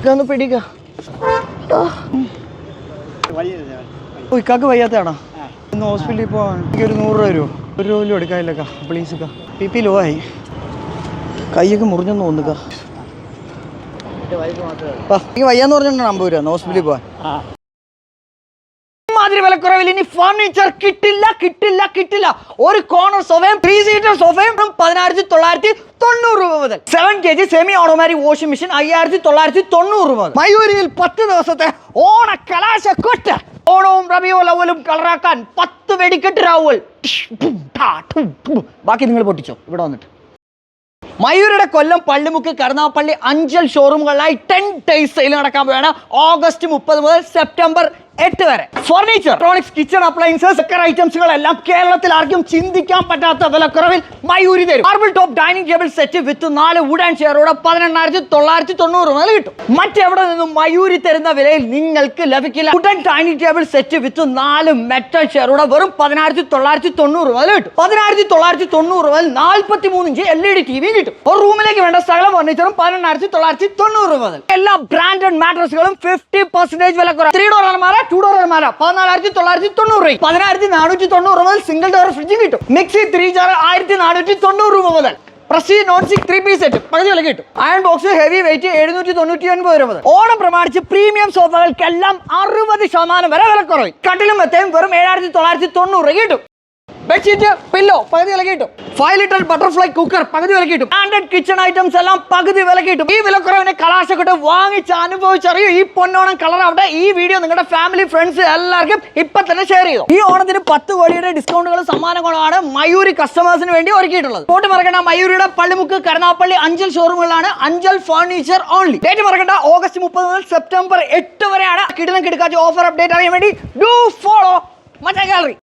ഇതൊന്ന് പിടിക്ക. ഇക്കാക്ക് വയ്യാത്തയാണോ? ഇന്ന് ഹോസ്പിറ്റലിൽ പോവാൻ. എനിക്ക് ഒരു നൂറ് രൂപ വരുമോ ഒരു രൂപ പോലും എടുക്കാനില്ലക്ക പ്ലീസ് ഇക്ക. പി പി ലോ ആയി. കൈയൊക്കെ മുറിഞ്ഞെന്ന് തോന്നുക എനിക്ക് വയ്യാന്ന് പറഞ്ഞിട്ടാണ് അമ്പത് രൂപ ഹോസ്പിറ്റലിൽ പോവാൻ. മാതിരി വിലക്കുറവിൽ ഇനി ഫർണിച്ചർ കിട്ടില്ല കിട്ടില്ല കിട്ടില്ല. ഒരു കോർണർ സോഫയും ത്രീ സീറ്റർ സോഫയും പതിനായിരത്തി തൊള്ളായിരത്തി തൊണ്ണൂറ് രൂപ മുതൽ. Seven K G semi automatic washing machine അയ്യായിരത്തി തൊള്ളായിരത്തി തൊണ്ണൂറ് രൂപ മയൂരിയിൽ പത്ത് ദിവസത്തെ ഓണ കലാശ കൊട്ട്. ഓണവും റബിയോ ലവലും കളറാക്കാൻ പത്ത് വെടിക്കെട്ട് രാവുകൾ ബാക്കി നിങ്ങൾ പൊട്ടിച്ചോ ഇവിടെ വന്നിട്ട്. മയൂരുടെ കൊല്ലം പള്ളിമുക്ക് കരുനാപ്പള്ളി അഞ്ചൽ ഷോറൂമുകളിലായി ടെൻ ഡേയ്സ് സെയിൽ നടക്കാൻ പോവുകയാണ് ഓഗസ്റ്റ് മുപ്പത് മുതൽ സെപ്റ്റംബർ എട്ട് വരെ. ഫർണിച്ചർ ഇലക്ട്രോണിക്സ് കിച്ചൺ അപ്ലയൻസസ് ഐറ്റംസുകൾ എല്ലാം കേരളത്തിൽ ആർക്കും ചിന്തിക്കാൻ പറ്റാത്ത വിലക്കുറവിൽ മയൂരി തരും. Marble top dining table set with നാല് വുഡൻ ചെയറോടെ പതിനെണ്ണായിരത്തി തൊള്ളായിരത്തി തൊണ്ണൂറ് മുതൽ കിട്ടും. മറ്റെവിടെ നിന്നും മയൂരി തരുന്ന വിലയിൽ നിങ്ങൾക്ക് ലഭിക്കില്ല. Wooden dining table set with നാല് മെറ്റൽ ചെയറോടെ വെറും പതിനായിരത്തി തൊള്ളായിരത്തി തൊണ്ണൂറ് മുതൽ കിട്ടും. പതിനായിരത്തി തൊള്ളായിരത്തി തൊണ്ണൂറ് മുതൽ നാൽപ്പത്തി മൂന്ന് inch L E D T V കിട്ടും. ഒരു റൂമിലേക്ക് വേണ്ട സകല ഫർണിച്ചറും പതിനെണ്ണായിരത്തി തൊള്ളായിരത്തി തൊണ്ണൂറ് മുതൽ. എല്ലാ ബ്രാൻഡഡ് മാട്രസുകളും ഫിഫ്റ്റി പെർസെന്റേജ് വില കുറവ് ത്രീ ഡോർ അലമാര ടു ഡോർ അലമാര പതിനാലായിരത്തി തൊള്ളായിരത്തി തൊണ്ണൂറ് രൂപ. പതിനായിരത്തി നാനൂറ്റി തൊണ്ണൂറ് മുതൽ സിംഗിൾ ഡോർ ഫ്രിഡ്ജും കിട്ടും. മിക്സി ത്രീ ജാർ ആയിരത്തി നാനൂറ്റി തൊണ്ണൂറ് രൂപ മുതൽ. Prestige non stick three piece set പകുതി വില കിട്ടും. അയൺ ബോക്സ് ഹെവി വെയിറ്റ് എഴുന്നൂറ്റി തൊണ്ണൂറ്റി ഒൻപത് രൂപ ഓണം പ്രമാണിച്ച് പ്രീമിയം സോഫകൾക്കെല്ലാം അറുപത് ശതമാനം വരെ വിലക്കുറവ് കട്ടിലും മെത്തയും വെറും ഏഴായിരത്തി തൊള്ളായിരത്തി തൊണ്ണൂറ് കിട്ടും. ബെഡ്ഷീറ്റ് പില്ലോ പകുതി വില കിട്ടും ഫൈവ് ലിറ്റർ ബട്ടർഫ്ലൈ കുക്കർ പകുതി വില കിട്ടും കിച്ചൺ ഐറ്റംസ് എല്ലാം പകുതി വില കിട്ടും ഈ വിലക്കുറവിനെ കലാശക്കെട്ട് വാങ്ങിച്ച് അനുഭവിച്ചറിയൂ. ഈ പൊന്നോണം കളർ അവിടെ ഈ വീഡിയോ നിങ്ങളുടെ ഫാമിലി ഫ്രണ്ട്സ് എല്ലാവർക്കും ഇപ്പൊ തന്നെ ഷെയർ ചെയ്തു. ഈ ഓണത്തിന് പത്ത് കോടിയുടെ ഡിസ്കൗണ്ടുകളും സമ്മാനങ്ങളാണ് മയൂരി കസ്റ്റമേഴ്സിന് വേണ്ടി ഒരുക്കിയിട്ടുള്ളത്. പോട്ട് മറക്കണ്ട മയൂരിയുടെ പള്ളിമുക്ക് കരുനാപ്പള്ളി അഞ്ചൽ ഷോറൂമുകളാണ് അഞ്ചൽ ഫർണിച്ചർ ഓൺലി ഡേറ്റ് മറക്കണ്ട ഓഗസ്റ്റ് മുപ്പത് മുതൽ സെപ്റ്റംബർ എട്ട് വരെയാണ് കിടുന്ന കിടക്കാച്ച ഓഫർ അപ്ഡേറ്റ് അറിയാൻ വേണ്ടി. ഡു ഫോളോ മറ്റേ ഗാലറി